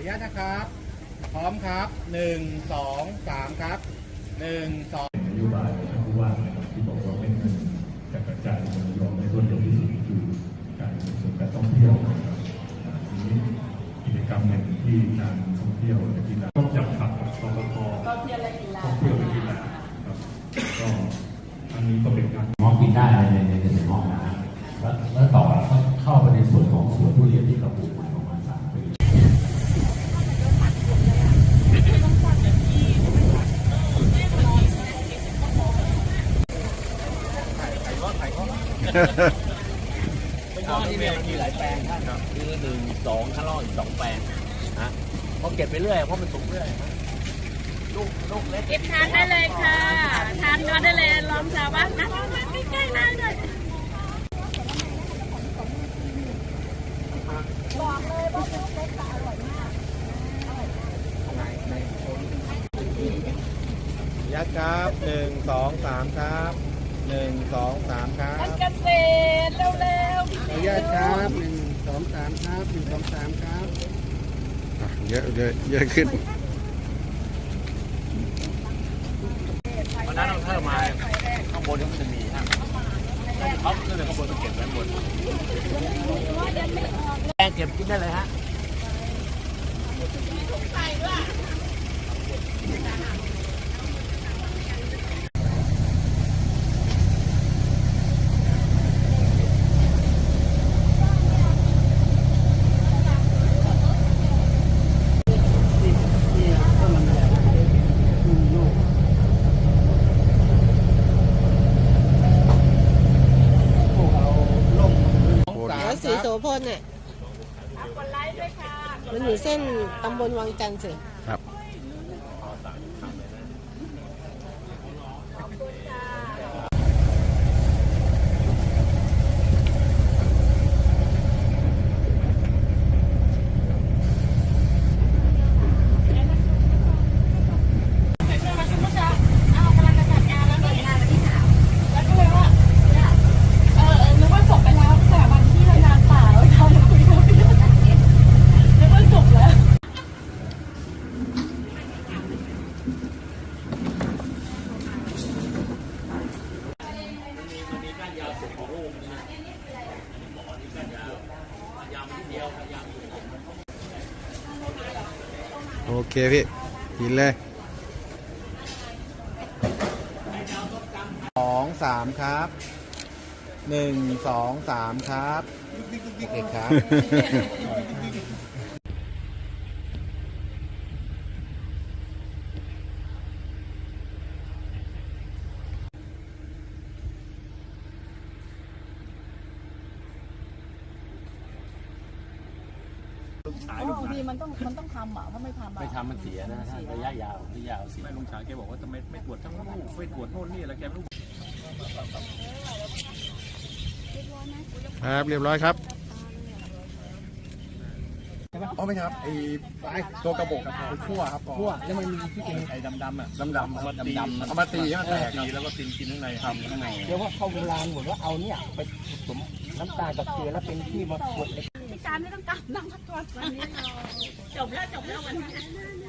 อนุญาตนะครับ พร้อมครับหนึ่งสองสามครับหนึ่งสองนโยบายของท่านผู้ว่านะครับที่บอกว่าเป็นเงินจะกระจายเงินยอมในรวดเร็วที่สุดคือการส่งเสริมการท่องเที่ยวนะครับอ่าทีนี้กิจกรรมหนึ่งที่การท่องเที่ยวและกีฬาต้องจับขับกกทก็เที่ยวและกีฬา ท่องเที่ยวและกีฬาครับก็อันนี้ก็เป็นการ มองกินได้ในในในในห้องนะแล้วแล้วต่อก็เข้าไปในส่วนของสวนทุเรียนที่เราปลูกประมาณสามปี ข้าวที่เนี่ยมันมีหลายแปลงท่านคือหนึ่งสองข้างล่างอีกสองแปลงนะเพราะเก็บไปเรื่อยเพราะมันสูงเรื่อยนะลูกลูกเล็กเก็บทานได้เลยค่ะ ทานมาได้เลยลองชาวบ้านนะมาใกล้ๆได้เลยยัดครับหนึ่งสองสามครับ หนึ่งสองสามครับท่านเกษตรเร็วๆขออนุญาตครับหนึ่งสองสามครับหนึ่งสองสามครับเยอะเยอะเยอะขึ้น วันนั้นเราเพิ่มมาข้างบนมันจะมีฮะเขาขึ้นเลยข้างบนมันเก็บไว้ข้างบนแกงเก็บกินได้เลยฮะ พลเนี่ยมันอยู่เส้นตำบลวังจันทร์สิครับ โอเคพี่กินเลยสองสามครับหนึ่งสองสามครับ โอเคครับ บางทีมันต้องมันต้องทำอะถ้าไม่ทำอะไม่ทำมันเสียนะท่านระยะยาวระยะยาวเสีย ไม่ลุงฉายแกบอกว่าทำไมไม่ตรวจทั้งลูกไม่ตรวจโน่นนี่แล้วแกไม่รู้ ครับเรียบร้อยครับ อ๋อไม่ครับไอ้ไอ้ตัวกระบอกกับตัวขั้วครับขั้วแล้วมันมีที่เป็นไอ้ดำๆอะดำๆเอามาตีเอามาตีให้มันแตกตีแล้วก็ตีกินข้างในทำข้างในเรียกว่าเข้าโบราณหมดว่าเอาเนี่ยไปผสมน้ำตาลกับเกลือแล้วเป็นที่มาขวดเล็กพิ การไม่ต้องการนั่งพักผ่อนวันนี้เราจบแล้วจบแล้ววันนี้